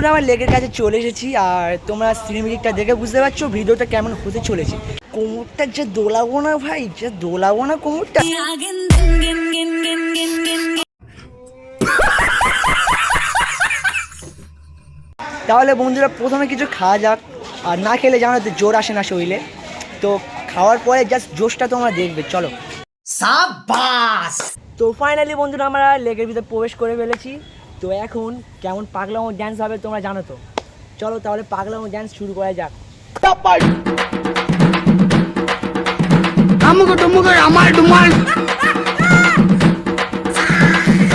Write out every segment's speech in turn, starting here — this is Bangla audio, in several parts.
আমরা লেগের কাছে চলে এসেছি আর তোমরা সিনেমেটিকটা দেখে বুঝতে পারছ ভিডিওটা কেমন হতে চলেছে। কোমরটা যে দোলাবো না ভাই যে দোলাবো না কোমরটা। তাহলে বন্ধুরা প্রথমে কিছু খাওয়া যাক। আর না খেলে জানো তো জোর আসে না শরীরে। তো খাওয়ার পরে জাস্ট জোশটা তোমরা দেখবে চলো। সাবাস তো ফাইনালি বন্ধুরা আমরা লেকের ভিতরে প্রবেশ করে ফেলেছি। তো এখন কেমন পাগলামো ড্যান্স হবে তোমরা জানো তো। চলো তাহলে পাগলামো ড্যান্স শুরু করা যাক। আমুক টুমুক আমার ডুমাল।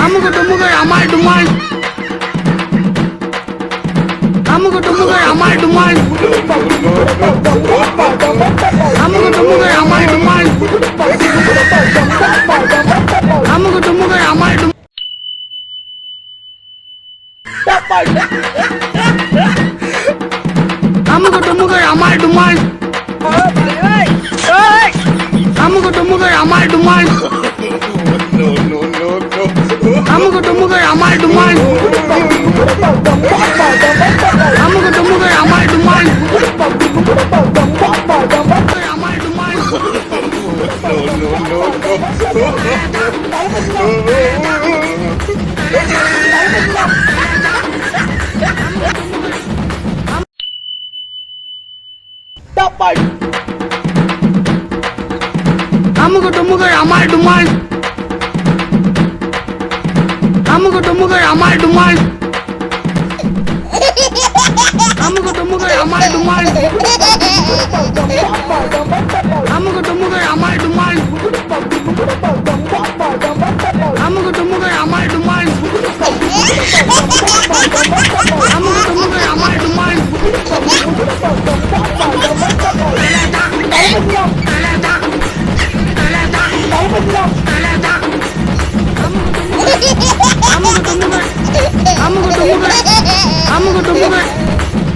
আমুক টুমুক আমার ডুমাল। আমুক টুমুক আমার ডুমাল। আমগো ডুমুগর আমার ডুমাল আমগো ডুমুগর আমার ডুমাল আমগো ডুমুগর আমার ডুমাল আমগো ডুমুগর আমার ডুমাল আমার ডুমাল No, no, no, no. no. தப்பாள் அமுகு டுமுகள் அமால் டுமால் அமுகு டுமுகள் அமால் டுமால் அமுகு டுமுகள் அமால் டுமால் அமுகு டுமுகள் அமால் டுமால் அமுகு டுமுகள் அமால் டுமால்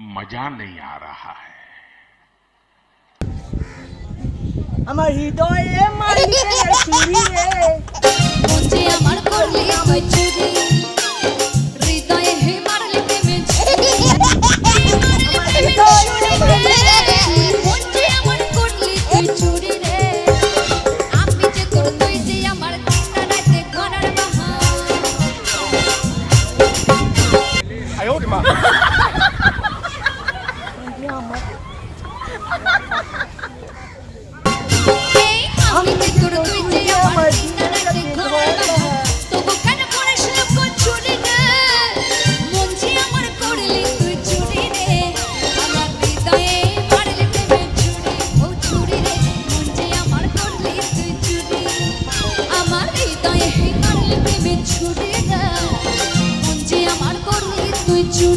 मजा नहीं आ रहा है আমার হৃদয়ে মালিকের চুরি রে মুঝে আমার করলি তুই থ্যাংক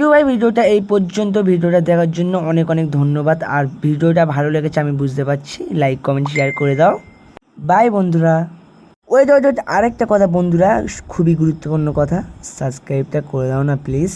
ইউ ভাই, ভিডিওটা এই পর্যন্ত। ভিডিওটা দেখার জন্য অনেক অনেক ধন্যবাদ। আর ভিডিওটা ভালো লেগেছে আমি বুঝতে পারছি। লাইক কমেন্ট শেয়ার করে দাও। বাই বন্ধুরা। তো ওই আরেকটা কথা বন্ধুরা খুবই গুরুত্বপূর্ণ কথা সাবস্ক্রাইবটা করে দাও না প্লিজ